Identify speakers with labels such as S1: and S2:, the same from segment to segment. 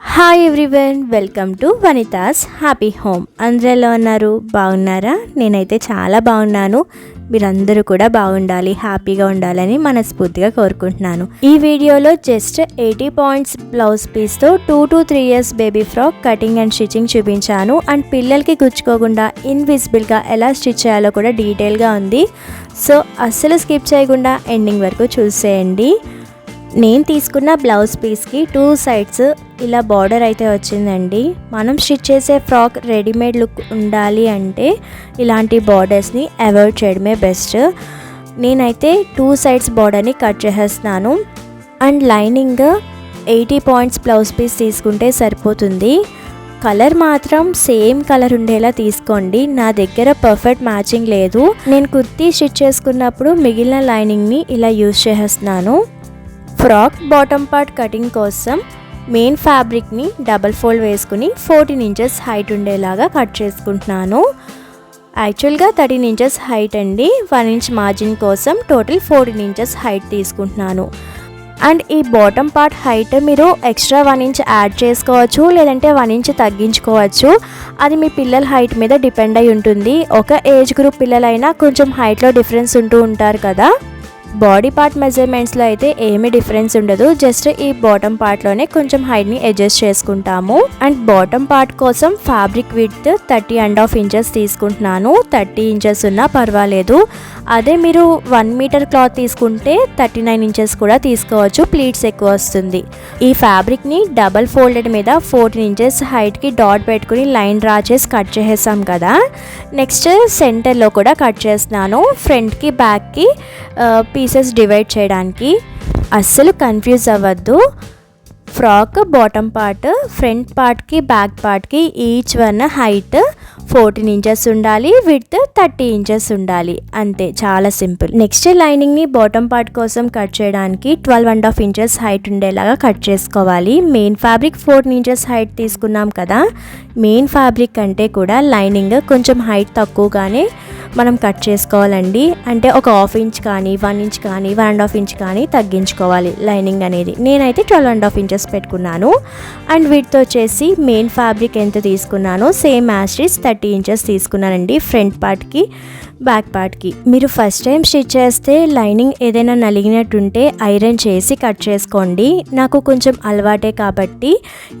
S1: Hi everyone welcome to Vanitha's happy home అందరూ ఎలా ఉన్నారు? బాగున్నారా? నేనైతే చాలా బాగున్నాను. మీరందరూ కూడా బాగుండాలి హ్యాపీగా ఉండాలని మనస్ఫూర్తిగా కోరుకుంటున్నాను. ఈ వీడియోలో just eighty points blouse పీస్తో two to three years baby frock cutting and stitching చూపించాను. అండ్ పిల్లలకి గుచ్చుకోకుండా ఇన్విజిబుల్గా ఎలా స్టిచ్ చేయాలో కూడా డీటెయిల్గా ఉంది. సో అస్సలు స్కిప్ చేయకుండా ఎండింగ్ వరకు చూసేయండి. నేను తీసుకున్న బ్లౌజ్ పీస్కి టూ సైడ్స్ ఇలా బార్డర్ అయితే వచ్చిందండి. మనం స్టిచ్ చేసే ఫ్రాక్ రెడీమేడ్ లుక్ ఉండాలి అంటే ఇలాంటి బార్డర్స్ని అవాయిడ్ చేయడమే బెస్ట్. నేనైతే టూ సైడ్స్ బార్డర్ని కట్ చేసేస్తున్నాను. And lining eighty points blouse piece తీసుకుంటే సరిపోతుంది. కలర్ మాత్రం సేమ్ కలర్ ఉండేలా తీసుకోండి. నా దగ్గర పర్ఫెక్ట్ మ్యాచింగ్ లేదు. నేను కుర్తీ స్టిచ్ చేసుకున్నప్పుడు మిగిలిన లైనింగ్ని ఇలా యూజ్ చేసేస్తున్నాను. ఫ్రాక్ బాటమ్ పార్ట్ కటింగ్ కోసం మెయిన్ ఫ్యాబ్రిక్ని డబల్ ఫోల్డ్ వేసుకుని ఫోర్టీన్ ఇంచెస్ హైట్ ఉండేలాగా కట్ చేసుకుంటున్నాను. యాక్చువల్గా థర్టీన్ ఇంచెస్ హైట్ అండి. వన్ ఇంచ్ మార్జిన్ కోసం టోటల్ ఫోర్టీన్ ఇంచెస్ హైట్ తీసుకుంటున్నాను. అండ్ ఈ బాటమ్ పార్ట్ హైట్ మీరు ఎక్స్ట్రా వన్ ఇంచ్ యాడ్ చేసుకోవచ్చు లేదంటే వన్ ఇంచ్ తగ్గించుకోవచ్చు. అది మీ పిల్లల హైట్ మీద డిపెండ్ అయి ఉంటుంది. ఒక ఏజ్ గ్రూప్ పిల్లలైనా కొంచెం హైట్లో డిఫరెన్స్ ఉంటూ ఉంటారు కదా. బాడీ పార్ట్ మెజర్మెంట్స్లో అయితే ఏమీ డిఫరెన్స్ ఉండదు. జస్ట్ ఈ బాటమ్ పార్ట్లోనే కొంచెం హైట్ని అడ్జస్ట్ చేసుకుంటాము. అండ్ బాటమ్ పార్ట్ కోసం fabric width thirty and half inches తీసుకుంటున్నాను. థర్టీ ఇంచెస్ ఉన్నా పర్వాలేదు. అదే మీరు వన్ మీటర్ క్లాత్ తీసుకుంటే థర్టీ నైన్ ఇంచెస్ కూడా తీసుకోవచ్చు. ప్లీట్స్ ఎక్కువ వస్తుంది. ఈ ఫ్యాబ్రిక్ని డబల్ ఫోల్డెడ్ మీద ఫోర్టీన్ ఇంచెస్ హైట్కి డాట్ పెట్టుకుని లైన్ డ్రా చేసి కట్ చేసేసాం కదా. నెక్స్ట్ సెంటర్లో కూడా కట్ చేస్తున్నాను. ఫ్రంట్కి బ్యాక్కి పీసెస్ డివైడ్ చేయడానికి అస్సలు కన్ఫ్యూజ్ అవ్వద్దు. ఫ్రాక్ బాటమ్ పార్ట్ ఫ్రంట్ పార్ట్కి బ్యాక్ పార్ట్కి each one height fourteen inches ఉండాలి విత్ థర్టీ ఇంచెస్ ఉండాలి. అంతే చాలా సింపుల్ నెక్స్ట్ లైనింగ్ని బాటమ్ పార్ట్ కోసం కట్ చేయడానికి twelve and half inches height ఉండేలాగా కట్ చేసుకోవాలి. Main fabric fourteen inches height తీసుకున్నాం కదా. మెయిన్ ఫ్యాబ్రిక్ కంటే కూడా లైనింగ్ కొంచెం హైట్ తక్కువగానే మనం కట్ చేసుకోవాలండి. అంటే ఒక హాఫ్ ఇంచ్ కానీ వన్ ఇంచ్ కానీ వన్ అండ్ హాఫ్ ఇంచ్ కానీ తగ్గించుకోవాలి లైనింగ్ అనేది. నేనైతే ట్వెల్వ్ అండ్ హాఫ్ ఇంచెస్ పెట్టుకున్నాను. అండ్ వీటితో వచ్చేసి మెయిన్ ఫ్యాబ్రిక్ ఎంత తీసుకున్నానో same as it is thirty inches తీసుకున్నానండి ఫ్రంట్ పార్ట్కి బ్యాక్ పార్ట్కి. మీరు ఫస్ట్ టైం స్టిచ్ చేస్తే లైనింగ్ ఏదైనా నలిగినట్టుంటే ఐరన్ చేసి కట్ చేసుకోండి. నాకు కొంచెం అలవాటే కాబట్టి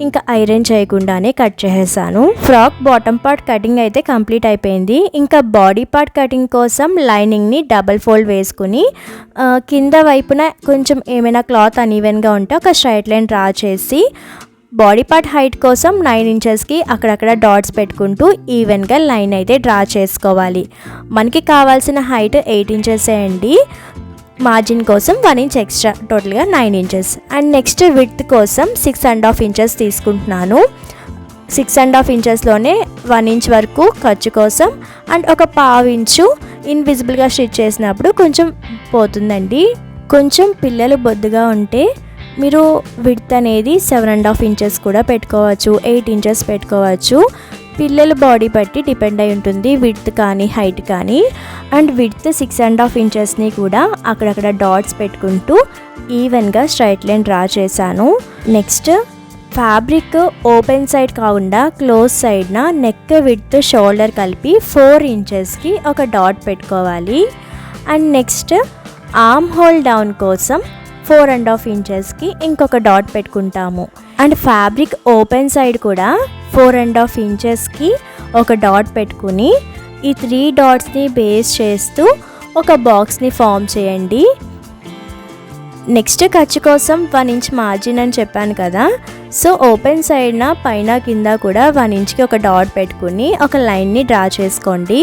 S1: ఇంకా ఐరన్ చేయకుండానే కట్ చేసేసాను. ఫ్రాక్ బాటమ్ పార్ట్ కటింగ్ అయితే కంప్లీట్ అయిపోయింది. ఇంకా బాడీ పార్ట్ కటింగ్ కోసం లైనింగ్ని డబల్ ఫోల్డ్ వేసుకుని కింద వైపున కొంచెం ఏమైనా క్లాత్ అన్ఈవెన్గా ఉంటే ఒక స్ట్రైట్ లైన్ డ్రా చేసి బాడీ పార్ట్ హైట్ కోసం నైన్ ఇంచెస్కి అక్కడక్కడ డాట్స్ పెట్టుకుంటూ ఈవెన్గా లైన్ అయితే డ్రా చేసుకోవాలి. మనకి కావాల్సిన హైట్ ఎయిట్ ఇంచెసే అండి. మార్జిన్ కోసం వన్ ఇంచ్ ఎక్స్ట్రా టోటల్గా nine inches. And next width కోసం సిక్స్ అండ్ హాఫ్ ఇంచెస్ తీసుకుంటున్నాను. సిక్స్ అండ్ హాఫ్ ఇంచెస్లోనే వన్ ఇంచ్ వరకు ఖర్చు కోసం అండ్ ఒక పావు ఇంచు ఇన్విజిబుల్గా స్టిచ్ చేసినప్పుడు కొంచెం పోతుందండి. కొంచెం పిల్లలు బొద్దుగా ఉంటే మీరు విడ్త్ అనేది సెవెన్ అండ్ హాఫ్ ఇంచెస్ కూడా పెట్టుకోవచ్చు ఎయిట్ ఇంచెస్ పెట్టుకోవచ్చు. పిల్లల బాడీ బట్టి డిపెండ్ అయి ఉంటుంది విడ్త్ కానీ హైట్ కానీ. And width six and half ఇంచెస్ని కూడా అక్కడక్కడ డాట్స్ పెట్టుకుంటూ ఈవెన్గా స్ట్రైట్ లైన్ డ్రా చేశాను. నెక్స్ట్ ఫ్యాబ్రిక్ ఓపెన్ సైడ్ కాకుండా క్లోజ్ సైడ్న నెక్ విడ్త్ షోల్డర్ కలిపి ఫోర్ ఇంచెస్కి ఒక డాట్ పెట్టుకోవాలి. And next arm hole down కోసం ఫోర్ అండ్ హాఫ్ ఇంచెస్కి ఇంకొక డాట్ పెట్టుకుంటాము. అండ్ ఫ్యాబ్రిక్ ఓపెన్ సైడ్ కూడా ఫోర్ అండ్ హాఫ్ ఇంచెస్కి ఒక డాట్ పెట్టుకుని ఈ త్రీ డాట్స్ని బేస్ చేస్తూ ఒక బాక్స్ని ఫామ్ చేయండి. నెక్స్ట్ ఖర్చు కోసం వన్ ఇంచ్ మార్జిన్ అని చెప్పాను కదా. సో ఓపెన్ సైడ్న పైన కింద కూడా వన్ ఇంచ్కి ఒక డాట్ పెట్టుకుని ఒక లైన్ని డ్రా చేసుకోండి.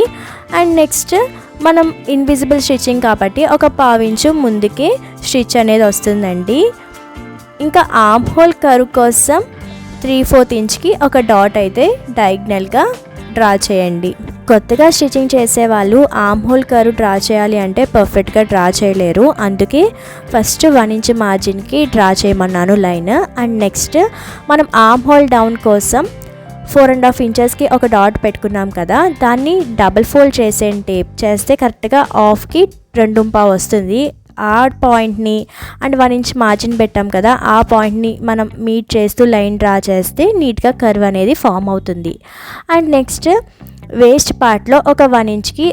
S1: అండ్ నెక్స్ట్ మనం ఇన్విజిబుల్ స్టిచ్చింగ్ కాబట్టి ఒక పావించు ముందుకి స్టిచ్ అనేది వస్తుందండి. ఇంకా ఆర్మ్ హోల్ కరు కోసం త్రీ ఫోర్త్ ఇంచ్కి ఒక డాట్ అయితే డయాగ్నల్గా డ్రా చేయండి. కొత్తగా స్టిచ్చింగ్ చేసే వాళ్ళు ఆమ్ హోల్ కరు డ్రా చేయాలి అంటే పర్ఫెక్ట్గా డ్రా చేయలేరు. అందుకే ఫస్ట్ వన్ ఇంచ్ మార్జిన్కి డ్రా చేయమన్నాను లైన్. అండ్ నెక్స్ట్ మనం ఆర్మ్ హోల్ డౌన్ కోసం ఫోర్ అండ్ హాఫ్ ఇంచెస్కి ఒక డాట్ పెట్టుకున్నాం కదా దాన్ని డబుల్ ఫోల్డ్ చేసే టేప్ చేస్తే కరెక్ట్గా ఆఫ్కి రెండుంపా వస్తుంది. ఆ పాయింట్ని అండ్ వన్ ఇంచ్ మార్జిన్ పెట్టాం కదా ఆ పాయింట్ని మనం మీట్ చేస్తూ లైన్ డ్రా చేస్తే నీట్గా కర్వ్ అనేది ఫామ్ అవుతుంది. అండ్ నెక్స్ట్ వేస్ట్ పార్ట్లో ఒక వన్ ఇంచ్కి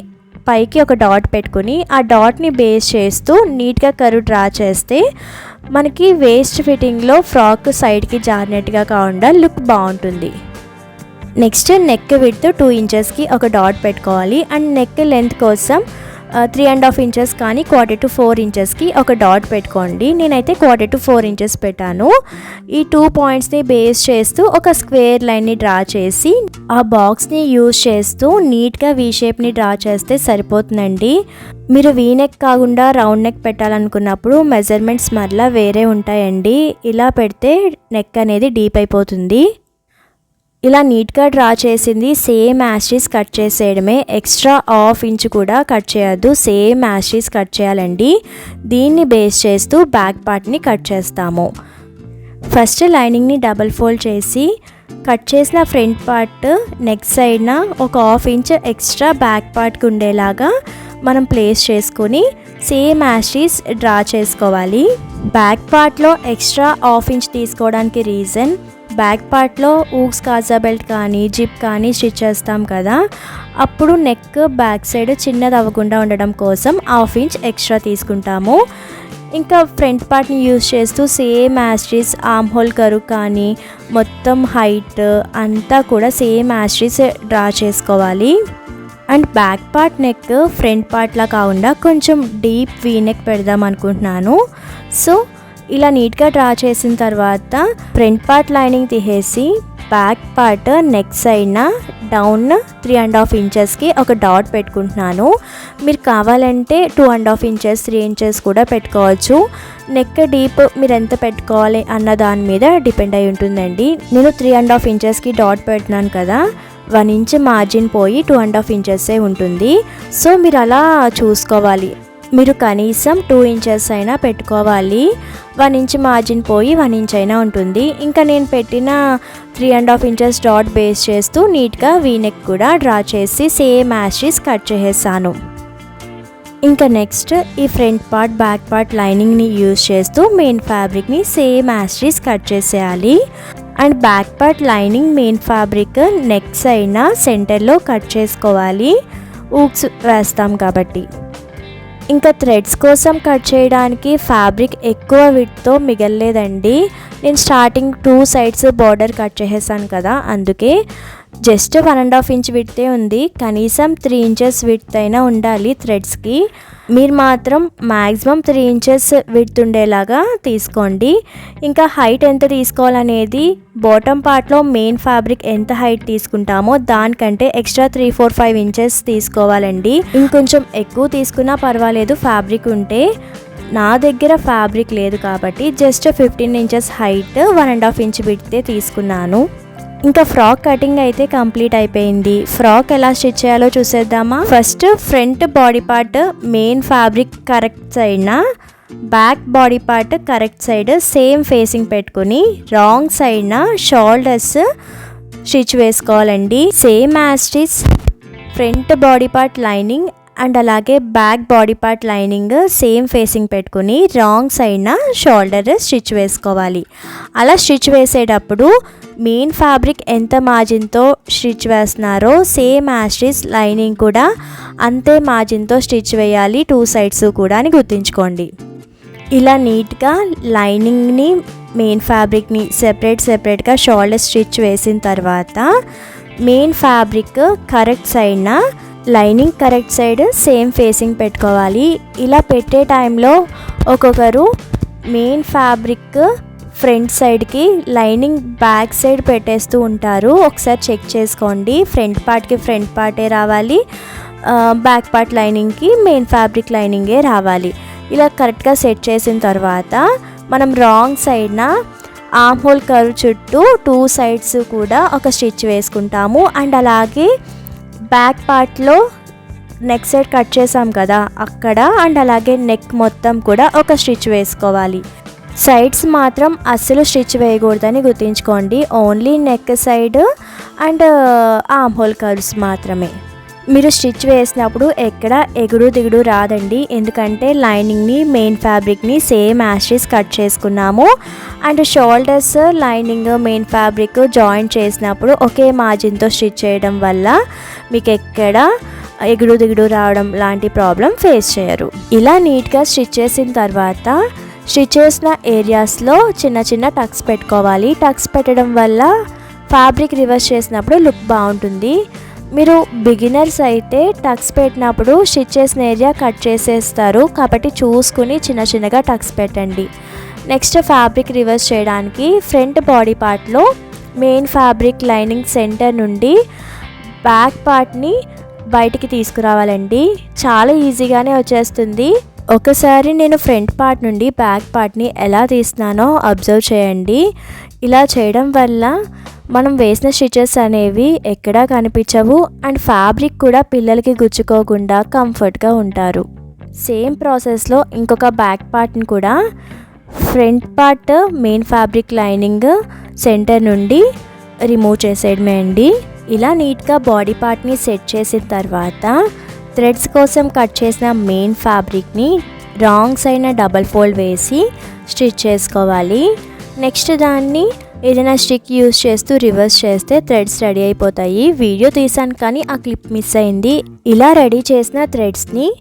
S1: పైకి ఒక డాట్ పెట్టుకుని ఆ డాట్ని బేస్ చేస్తూ నీట్గా కరువు డ్రా చేస్తే మనకి వేస్ట్ ఫిట్టింగ్లో ఫ్రాక్ సైడ్కి జారినట్టుగా కాకుండా లుక్ బాగుంటుంది. నెక్స్ట్ నెక్ విడ్త్ టూ ఇంచెస్కి ఒక డాట్ పెట్టుకోవాలి. అండ్ నెక్ లెంత్ కోసం త్రీ అండ్ హాఫ్ ఇంచెస్ కానీ క్వార్టర్ టు ఫోర్ ఇంచెస్కి ఒక డాట్ పెట్టుకోండి. నేనైతే క్వార్టర్ టు ఫోర్ ఇంచెస్ పెట్టాను. ఈ టూ పాయింట్స్ని బేస్ చేస్తూ ఒక స్క్వేర్ లైన్ని డ్రా చేసి ఆ బాక్స్ని యూజ్ చేస్తూ నీట్గా వీ షేప్ని డ్రా చేస్తే సరిపోతుందండి. మీరు వీ నెక్ కాకుండా రౌండ్ నెక్ పెట్టాలనుకున్నప్పుడు మెజర్మెంట్స్ మరలా వేరే ఉంటాయండి. ఇలా పెడితే నెక్ అనేది డీప్ అయిపోతుంది. ఇలా నీట్గా డ్రా చేసింది సేమ్ యాషీస్ కట్ చేసేయడమే. ఎక్స్ట్రా హాఫ్ ఇంచ్ కూడా కట్ చేయొద్దు. సేమ్ యాషీస్ కట్ చేయాలండి. దీన్ని బేస్ చేస్తూ బ్యాక్ పార్ట్ని కట్ చేస్తాము. ఫస్ట్ లైనింగ్ని డబల్ ఫోల్డ్ చేసి కట్ చేసిన ఫ్రంట్ పార్ట్ నెక్ సైడ్న ఒక హాఫ్ ఇంచ్ ఎక్స్ట్రా బ్యాక్ పార్ట్కి ఉండేలాగా మనం ప్లేస్ చేసుకొని సేమ్ యాషీస్ డ్రా చేసుకోవాలి. బ్యాక్ పార్ట్లో ఎక్స్ట్రా హాఫ్ ఇంచ్ తీసుకోవడానికి రీజన్ బ్యాక్ పార్ట్లో ఊక్స్ కాజా బెల్ట్ కానీ జిప్ కానీ స్టిచ్ చేస్తాం కదా. అప్పుడు నెక్ బ్యాక్ సైడ్ చిన్నది అవ్వకుండా ఉండడం కోసం హాఫ్ ఇంచ్ ఎక్స్ట్రా తీసుకుంటాము. ఇంకా ఫ్రంట్ పార్ట్ని యూజ్ చేస్తూ సేమ్ యాస్ట్రీస్ ఆమ్ హోల్ కరు కానీ మొత్తం హైట్ అంతా కూడా same as it is draw చేసుకోవాలి. And back part neck front పార్ట్లా కాకుండా కొంచెం డీప్ వీ నెక్ పెడదాం అనుకుంటున్నాను. సో ఇలా నీట్గా డ్రా చేసిన తర్వాత ఫ్రంట్ పార్ట్ లైనింగ్ తీసేసి బ్యాక్ పార్ట్ నెక్ సైడ్న డౌన్ త్రీ అండ్ హాఫ్ ఇంచెస్కి ఒక డాట్ పెట్టుకుంటున్నాను. మీరు కావాలంటే two and half inches three inches కూడా పెట్టుకోవచ్చు. నెక్ డీప్ మీరు ఎంత పెట్టుకోవాలి అన్న దాని మీద డిపెండ్ అయి ఉంటుందండి. నేను త్రీ అండ్ హాఫ్ ఇంచెస్కి డాట్ పెట్టినాను కదా వన్ ఇంచ్ మార్జిన్ పోయి టూ అండ్ హాఫ్ ఇంచెస్సే ఉంటుంది. సో మీరు అలా చూసుకోవాలి. మీరు కనీసం టూ ఇంచెస్ అయినా పెట్టుకోవాలి. వన్ ఇంచ్ మార్జిన్ పోయి వన్ ఇంచ్ అయినా ఉంటుంది. ఇంకా నేను పెట్టిన three and half inches dot base చేస్తూ నీట్గా వీనెక్ కూడా డ్రా చేసి సేమ్ యాషెస్ కట్ చేసేసాను. ఇంకా నెక్స్ట్ ఈ ఫ్రంట్ పార్ట్ బ్యాక్ పార్ట్ లైనింగ్ని యూజ్ చేస్తూ మెయిన్ ఫ్యాబ్రిక్ని సేమ్ యాషెస్ కట్ చేసేయాలి. And back part lining main fabric necks అయినా సెంటర్లో కట్ చేసుకోవాలి. ఊక్స్ వేస్తాం కాబట్టి. ఇంకా థ్రెడ్స్ కోసం కట్ చేయడానికి ఫ్యాబ్రిక్ ఎక్కువ విడ్తో మిగలలేదండి. నేను starting two sides border cut చేసేసాను కదా అందుకే just one and half inch విడ్తే ఉంది. కనీసం త్రీ ఇంచెస్ విడ్త్ అయినా ఉండాలి థ్రెడ్స్కి మీరు మాత్రం మ్యాక్సిమం త్రీ ఇంచెస్ విడ్త్ ఉండేలాగా తీసుకోండి. ఇంకా హైట్ ఎంత తీసుకోవాలనేది బాటమ్ పార్ట్లో మెయిన్ ఫ్యాబ్రిక్ ఎంత హైట్ తీసుకుంటామో దానికంటే extra three four five inches తీసుకోవాలండి. ఇంకొంచెం ఎక్కువ తీసుకున్నా పర్వాలేదు ఫ్యాబ్రిక్ ఉంటే. నా దగ్గర ఫ్యాబ్రిక్ లేదు కాబట్టి just fifteen inches height one and half inch విడితే తీసుకున్నాను. ఇంకా ఫ్రాక్ కటింగ్ అయితే కంప్లీట్ అయిపోయింది. ఫ్రాక్ ఎలా స్టిచ్ చేయాలో చూసేద్దామా? First front body part main fabric correct సైడ్న back body part correct side same facing పెట్టుకుని రాంగ్ సైడ్న షోల్డర్స్ స్టిచ్ వేసుకోవాలండి. Same as stitch front body part lining and అలాగే back body part lining same facing పెట్టుకుని wrong సైడ్న shoulder stitch వేసుకోవాలి. అలా stitch వేసేటప్పుడు మెయిన్ ఫ్యాబ్రిక్ ఎంత మార్జిన్తో స్టిచ్ వేస్తున్నారో సేమ్ యాస్టిస్ లైనింగ్ కూడా అంతే మార్జిన్తో స్టిచ్ వేయాలి. టూ సైడ్స్ కూడా అని గుర్తుంచుకోండి. ఇలా నీట్గా లైనింగ్ని మెయిన్ ఫ్యాబ్రిక్ని సెపరేట్ సెపరేట్గా షోల్డర్ స్టిచ్ వేసిన తర్వాత మెయిన్ ఫ్యాబ్రిక్ కరెక్ట్ సైడ్న lining correct side same facing పెట్టుకోవాలి. ఇలా పెట్టే టైంలో ఒక్కొక్కరు మెయిన్ ఫ్యాబ్రిక్ ఫ్రంట్ సైడ్కి లైనింగ్ బ్యాక్ సైడ్ పెట్టేస్తూ ఉంటారు. ఒకసారి చెక్ చేసుకోండి. ఫ్రంట్ పార్ట్కి ఫ్రంట్ పార్టే రావాలి. బ్యాక్ పార్ట్ లైనింగ్కి మెయిన్ ఫ్యాబ్రిక్ లైనింగే రావాలి. ఇలా కరెక్ట్గా సెట్ చేసిన తర్వాత మనం రాంగ్ సైడ్న ఆమ్ హోల్ కర్వ్ చుట్టూ టూ సైడ్స్ కూడా ఒక స్టిచ్ వేసుకుంటాము. అండ్ అలాగే బ్యాక్ పార్ట్లో నెక్ సైడ్ కట్ చేసాం కదా అక్కడ అండ్ అలాగే నెక్ మొత్తం కూడా ఒక స్టిచ్ వేసుకోవాలి. సైడ్స్ మాత్రం అస్సలు స్టిచ్ వేయకూడదని గుర్తుంచుకోండి. Only neck side and arm hole curves మాత్రమే. మీరు స్టిచ్ వేసినప్పుడు ఎక్కడ ఎగుడు దిగుడు రాదండి. ఎందుకంటే లైనింగ్ని మెయిన్ ఫ్యాబ్రిక్ని సేమ్ యాషెస్ కట్ చేసుకున్నాము. And shoulders lining main fabric joint చేసినప్పుడు ఒకే మార్జిన్తో స్టిచ్ చేయడం వల్ల మీకు ఎక్కడ ఎగుడు దిగుడు రావడం లాంటి ప్రాబ్లం ఫేస్ చేయరు. ఇలా నీట్గా స్టిచ్ చేసిన తర్వాత స్టిచ్ చేసిన ఏరియాస్లో చిన్న చిన్న టక్స్ పెట్టుకోవాలి. టక్స్ పెట్టడం వల్ల ఫ్యాబ్రిక్ రివర్స్ చేసినప్పుడు లుక్ బాగుంటుంది. మీరు బిగినర్స్ అయితే టక్స్ పెట్టినప్పుడు స్టిచ్ చేసిన ఏరియా కట్ చేసేస్తారు. కాబట్టి చూసుకుని చిన్న చిన్నగా టక్స్ పెట్టండి. నెక్స్ట్ ఫ్యాబ్రిక్ రివర్స్ చేయడానికి ఫ్రంట్ బాడీ పార్ట్లో మెయిన్ ఫ్యాబ్రిక్ లైనింగ్ సెంటర్ నుండి బ్యాక్ పార్ట్ని బయటికి తీసుకురావాలండి. చాలా ఈజీగానే వచ్చేస్తుంది. ఒకసారి నేను ఫ్రంట్ పార్ట్ నుండి బ్యాక్ పార్ట్ని ఎలా తీస్తున్నానో అబ్జర్వ్ చేయండి. ఇలా చేయడం వల్ల మనం వేసిన స్టిచెస్ అనేవి ఎక్కడా కనిపించవు అండ్ ఫ్యాబ్రిక్ కూడా పిల్లలకి గుచ్చుకోకుండా కంఫర్ట్గా ఉంటారు. సేమ్ ప్రాసెస్లో ఇంకొక బ్యాక్ పార్ట్ని కూడా front part main fabric lining centre నుండి రిమూవ్ చేసేయడమే అండి ఇలా నీట్గా బాడీ పార్ట్ని సెట్ చేసిన తర్వాత థ్రెడ్స్ కోసం కట్ చేసిన మెయిన్ ఫ్యాబ్రిక్ని రాంగ్ సైడ్ డబల్ ఫోల్డ్ వేసి స్టిచ్ చేసుకోవాలి. నెక్స్ట్ దాన్ని ఏదైనా స్టిక్ యూస్ చేస్తూ రివర్స్ చేస్తే థ్రెడ్స్ రెడీ అయిపోతాయి. వీడియో తీసాను కానీ ఆ క్లిప్ మిస్ అయింది. ఇలా రెడీ చేసిన థ్రెడ్స్ని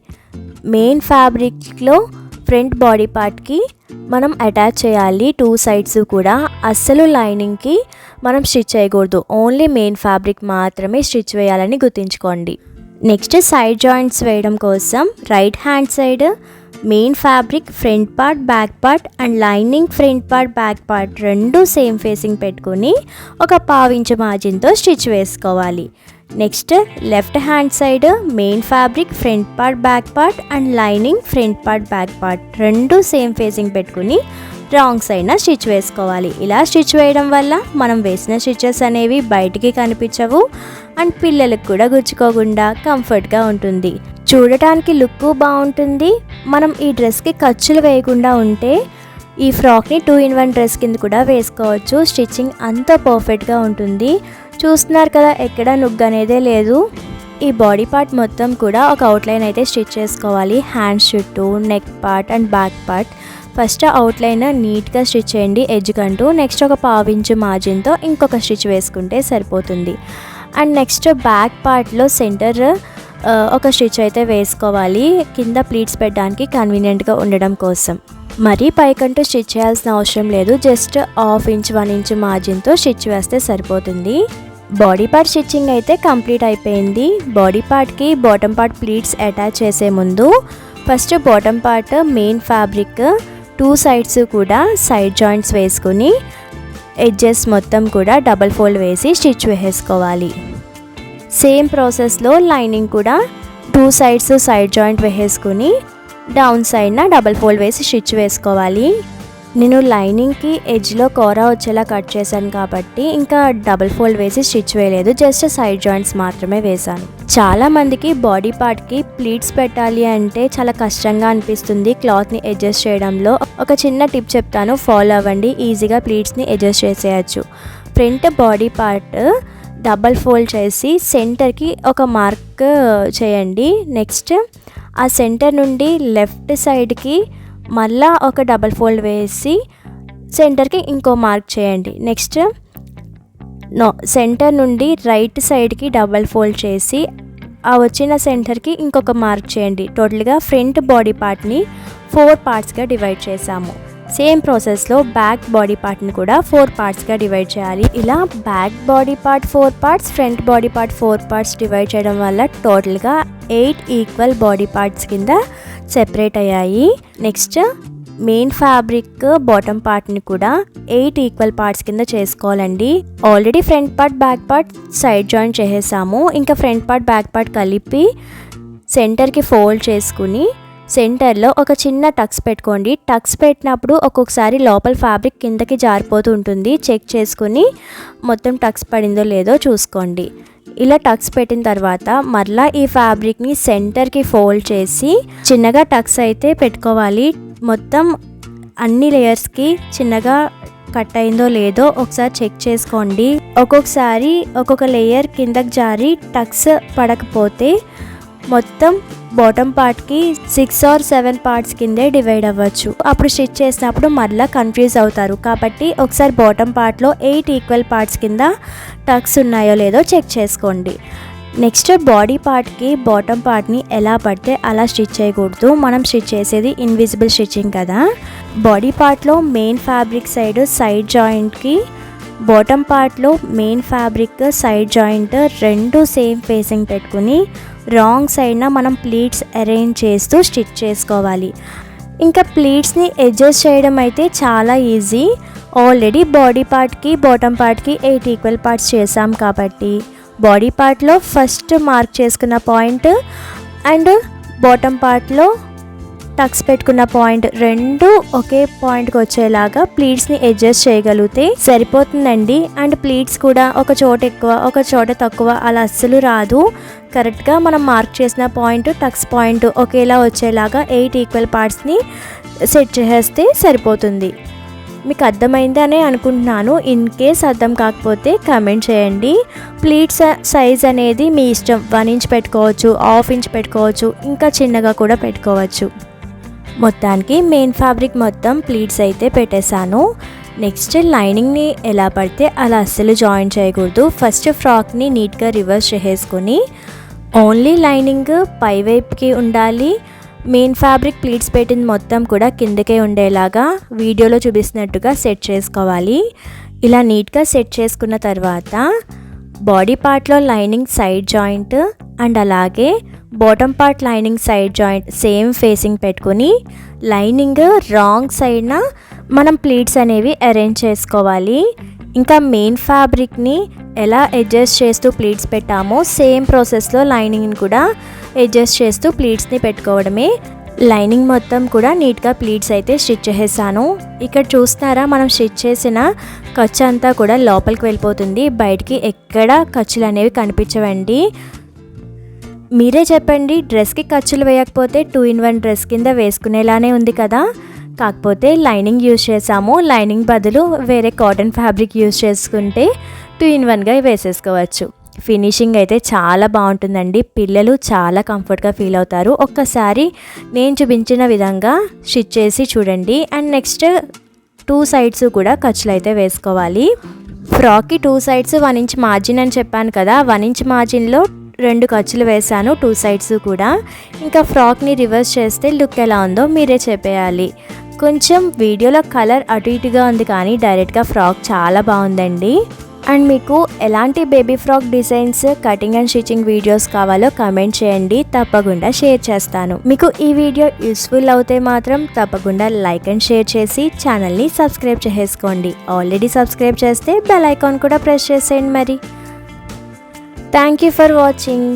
S1: మెయిన్ ఫ్యాబ్రిక్లో ఫ్రంట్ బాడీ పార్ట్కి మనం అటాచ్ చేయాలి. టూ సైడ్స్ కూడా అస్సలు లైనింగ్కి మనం స్టిచ్ చేయకూడదు. ఓన్లీ మెయిన్ ఫ్యాబ్రిక్ మాత్రమే స్టిచ్ వేయాలని గుర్తుంచుకోండి. నెక్స్ట్ సైడ్ జాయింట్స్ వేయడం కోసం right hand side main fabric front part back part and lining front part back part రెండు సేమ్ ఫేసింగ్ పెట్టుకుని ఒక పావించు మార్జిన్తో స్టిచ్ వేసుకోవాలి. Next left hand side main fabric front part back part and lining front part back part రెండు same facing పెట్టుకుని wrong సైడ్న stitch వేసుకోవాలి. ఇలా స్టిచ్ వేయడం వల్ల మనం వేసిన స్టిచెస్ అనేవి బయటికి కనిపించవు అండ్ పిల్లలకు కూడా గుచ్చుకోకుండా కంఫర్ట్గా ఉంటుంది. చూడటానికి లుక్ బాగుంటుంది. మనం ఈ డ్రెస్కి ఖర్చులు వేయకుండా ఉంటే ఈ ఫ్రాక్ని టూ ఇన్ వన్ డ్రెస్ కింద కూడా వేసుకోవచ్చు. స్టిచ్చింగ్ అంత పర్ఫెక్ట్గా ఉంటుంది. చూస్తున్నారు కదా ఎక్కడ నుగ్గు అనేదే లేదు. ఈ బాడీ పార్ట్ మొత్తం కూడా ఒక అవుట్లైన్ అయితే స్టిచ్ చేసుకోవాలి. హ్యాండ్స్ చుట్టూ neck part and back part. First outline నీట్గా స్టిచ్ చేయండి. ఎడ్జ్ కంటూ నెక్స్ట్ ఒక పావించు మార్జిన్తో ఇంకొక స్టిచ్ వేసుకుంటే సరిపోతుంది. అండ్ నెక్స్ట్ బ్యాక్ పార్ట్లో సెంటర్ ఒక స్టిచ్ అయితే వేసుకోవాలి. కింద ప్లీట్స్ పెట్టడానికి కన్వీనియంట్గా ఉండడం కోసం. మరీ పైకంటూ స్టిచ్ చేయాల్సిన అవసరం లేదు. Just half inch one inch మార్జిన్తో stitch వేస్తే సరిపోతుంది. బాడీ పార్ట్ స్టిచ్చింగ్ అయితే కంప్లీట్ అయిపోయింది. బాడీ పార్ట్కి బాటమ్ పార్ట్ ప్లీట్స్ అటాచ్ చేసే ముందు first bottom part main fabric two sides కూడా సైడ్ జాయింట్స్ వేసుకుని ఎడ్జెస్ మొత్తం కూడా డబల్ ఫోల్డ్ వేసి స్టిచ్ వేసుకోవాలి. సేమ్ ప్రాసెస్లో లైనింగ్ కూడా టూ సైడ్స్ సైడ్ జాయింట్ వేసేసుకుని డౌన్ సైడ్న డబల్ ఫోల్డ్ వేసి స్టిచ్ వేసుకోవాలి. నేను లైనింగ్కి ఎడ్జ్లో కూర వచ్చేలా కట్ చేశాను కాబట్టి ఇంకా డబల్ ఫోల్డ్ వేసి స్టిచ్ వేయలేదు. జస్ట్ సైడ్ జాయింట్స్ మాత్రమే వేశాను. చాలా మందికి బాడీ పార్ట్కి ప్లీట్స్ పెట్టాలి అంటే చాలా కష్టంగా అనిపిస్తుంది క్లాత్ని అడ్జస్ట్ చేయడంలో. ఒక చిన్న టిప్ చెప్తాను ఫాలో అవ్వండి. ఈజీగా ప్లీట్స్ని అడ్జస్ట్ చేసేయచ్చు. Front body part double fold చేసి సెంటర్కి ఒక మార్క్ చేయండి. నెక్స్ట్ ఆ సెంటర్ నుండి లెఫ్ట్ సైడ్కి మళ్ళా ఒక డబల్ ఫోల్డ్ వేసి సెంటర్కి ఇంకో మార్క్ చేయండి. నెక్స్ట్ నో సెంటర్ నుండి రైట్ సైడ్కి డబల్ ఫోల్డ్ చేసి ఆ వచ్చిన సెంటర్కి ఇంకొక మార్క్ చేయండి. టోటల్గా ఫ్రంట్ బాడీ పార్ట్ని ఫోర్ పార్ట్స్గా డివైడ్ చేసాము సేమ్ ప్రాసెస్లో బ్యాక్ బాడీ పార్ట్ని కూడా ఫోర్ పార్ట్స్గా డివైడ్ చేయాలి. ఇలా back body part four parts front body part four parts divide చేయడం వల్ల టోటల్గా ఎయిట్ ఈక్వల్ బాడీ పార్ట్స్ కింద సెపరేట్ అయ్యాయి. నెక్స్ట్ మెయిన్ ఫ్యాబ్రిక్ బాటమ్ పార్ట్ని కూడా ఎయిట్ ఈక్వల్ పార్ట్స్ కింద చేసుకోవాలండి. Already front part back part side join చేసేసాము. ఇంకా ఫ్రంట్ పార్ట్ బ్యాక్ పార్ట్ కలిపి సెంటర్కి ఫోల్డ్ చేసుకుని సెంటర్లో ఒక చిన్న టక్స్ పెట్టుకోండి. టక్స్ పెట్టినప్పుడు ఒక్కొక్కసారి లోపల ఫ్యాబ్రిక్ కిందకి జారిపోతూ ఉంటుంది. చెక్ చేసుకుని మొత్తం టక్స్ పడిందో లేదో చూసుకోండి. ఇలా టక్స్ పెట్టిన తర్వాత మరలా ఈ ఫ్యాబ్రిక్ని సెంటర్కి ఫోల్డ్ చేసి చిన్నగా టక్స్ అయితే పెట్టుకోవాలి. మొత్తం అన్ని లేయర్స్కి చిన్నగా కట్ అయిందో లేదో ఒకసారి చెక్ చేసుకోండి. ఒక్కొక్కసారి ఒక్కొక్క లేయర్ కిందకి జారి టక్స్ పడకపోతే మొత్తం బాటమ్ పార్ట్కి సిక్స్ ఆర్ సెవెన్ పార్ట్స్ కిందే డివైడ్ అవ్వచ్చు. అప్పుడు స్టిచ్ చేసినప్పుడు మళ్ళీ కన్ఫ్యూజ్ అవుతారు. కాబట్టి ఒకసారి బాటమ్ పార్ట్లో ఎయిట్ ఈక్వల్ పార్ట్స్ కింద టక్స్ ఉన్నాయో లేదో చెక్ చేసుకోండి. నెక్స్ట్ బాడీ పార్ట్కి బాటమ్ పార్ట్ని ఎలా పడితే అలా స్టిచ్ చేయకూడదు. మనం స్టిచ్ చేసేది ఇన్విజిబుల్ స్టిచ్చింగ్ కదా. బాడీ పార్ట్లో మెయిన్ ఫ్యాబ్రిక్ సైడ్ సైడ్ జాయింట్కి బాటమ్ పార్ట్లో మెయిన్ ఫ్యాబ్రిక్ సైడ్ జాయింట్ రెండు సేమ్ ఫేసింగ్ పెట్టుకుని రాంగ్ సైడ్న మనం ప్లీట్స్ అరేంజ్ చేస్తూ స్టిచ్ చేసుకోవాలి. ఇంకా ప్లీట్స్ని అడ్జస్ట్ చేయడం అయితే చాలా ఈజీ. ఆల్రెడీ బాడీ పార్ట్కి బాటమ్ పార్ట్కి ఎయిట్ ఈక్వల్ పార్ట్స్ చేసాం కాబట్టి బాడీ పార్ట్లో ఫస్ట్ మార్క్ చేసుకున్న పాయింట్ అండ్ బాటమ్ పార్ట్లో టక్స్ పెట్టుకున్న పాయింట్ రెండు ఒకే పాయింట్కి వచ్చేలాగా ప్లీట్స్ని అడ్జస్ట్ చేయగలిగితే సరిపోతుందండి. అండ్ ప్లీట్స్ కూడా ఒక చోట ఎక్కువ ఒక చోట తక్కువ అలా అస్సలు రాదు. కరెక్ట్గా మనం మార్క్ చేసిన పాయింట్ టక్స్ పాయింట్ ఒకేలా వచ్చేలాగా ఎయిట్ ఈక్వల్ పార్ట్స్ని సెట్ చేసేస్తే సరిపోతుంది. మీకు అర్థమైంది అనే అనుకుంటున్నాను. ఇన్ కేస్ అర్థం కాకపోతే కమెంట్ చేయండి. ప్లీట్స్ సైజ్ అనేది మీ ఇష్టం. వన్ ఇంచ్ పెట్టుకోవచ్చు హాఫ్ ఇంచ్ పెట్టుకోవచ్చు ఇంకా చిన్నగా కూడా పెట్టుకోవచ్చు. మొత్తానికి మెయిన్ ఫ్యాబ్రిక్ మొత్తం ప్లీట్స్ అయితే పెట్టేశాను. నెక్స్ట్ లైనింగ్ని ఎలా పడితే అలా అస్సలు జాయిన్ చేయకూడదు. ఫస్ట్ ఫ్రాక్ని నీట్గా రివర్స్ చేసేసుకొని ఓన్లీ లైనింగ్ పై వైపుకి ఉండాలి. మెయిన్ ఫ్యాబ్రిక్ ప్లీట్స్ పెట్టింది మొత్తం కూడా కిందకే ఉండేలాగా వీడియోలో చూపిస్తున్నట్టుగా సెట్ చేసుకోవాలి. ఇలా నీట్గా సెట్ చేసుకున్న తర్వాత బాడీ పార్ట్లో లైనింగ్ సైడ్ జాయింట్ అండ్ అలాగే bottom part lining side joint same facing పెట్టుకుని లైనింగ్ రాంగ్ సైడ్న మనం ప్లీట్స్ అనేవి అరేంజ్ చేసుకోవాలి. ఇంకా మెయిన్ ఫ్యాబ్రిక్ని ఎలా అడ్జస్ట్ చేస్తూ ప్లీట్స్ పెట్టామో సేమ్ ప్రాసెస్లో లైనింగ్ని కూడా అడ్జస్ట్ చేస్తూ ప్లీట్స్ని పెట్టుకోవడమే లైనింగ్ మొత్తం కూడా నీట్గా ప్లీట్స్ అయితే స్టిచ్ చేసేసాను. ఇక్కడ చూస్తున్నారా మనం స్టిచ్ చేసిన ఖర్చు అంతా కూడా లోపలికి వెళ్ళిపోతుంది. బయటికి ఎక్కడ ఖర్చులు అనేవి కనిపించవండి. మీరే చెప్పండి డ్రెస్కి ఖర్చులు వేయకపోతే టూ ఇన్ వన్ డ్రెస్ కింద వేసుకునేలానే ఉంది కదా. కాకపోతే లైనింగ్ యూజ్ చేసాము లైనింగ్ బదులు వేరే కాటన్ ఫ్యాబ్రిక్ యూజ్ చేసుకుంటే టూ ఇన్ వన్గా వేసేసుకోవచ్చు. ఫినిషింగ్ అయితే చాలా బాగుంటుందండి. పిల్లలు చాలా కంఫర్ట్గా ఫీల్ అవుతారు. ఒక్కసారి నేను చూపించిన విధంగా స్టిచ్ చేసి చూడండి. అండ్ నెక్స్ట్ టూ సైడ్స్ కూడా ఖర్చులు అయితే వేసుకోవాలి. ఫ్రాక్కి two sides one inch margin అని చెప్పాను కదా వన్ ఇంచ్ మార్జిన్లో రెండు ఖర్చులు వేశాను టూ సైడ్స్ కూడా. ఇంకా ఫ్రాక్ని రివర్స్ చేస్తే లుక్ ఎలా ఉందో మీరే చెప్పేయాలి. కొంచెం వీడియోలో కలర్ అటు ఇటుగా ఉంది కానీ డైరెక్ట్గా ఫ్రాక్ చాలా బాగుందండి. అండ్ మీకు ఎలాంటి baby frock designs cutting and stitching videos కావాలో కమెంట్ చేయండి. తప్పకుండా షేర్ చేస్తాను. మీకు ఈ వీడియో యూస్ఫుల్ అవుతే మాత్రం తప్పకుండా లైక్ అండ్ షేర్ చేసి ఛానల్ని సబ్స్క్రైబ్ చేసుకోండి ఆల్రెడీ సబ్స్క్రైబ్ చేస్తే బెల్ ఐకాన్ కూడా ప్రెస్ చేసేయండి మరి. Thank you for watching.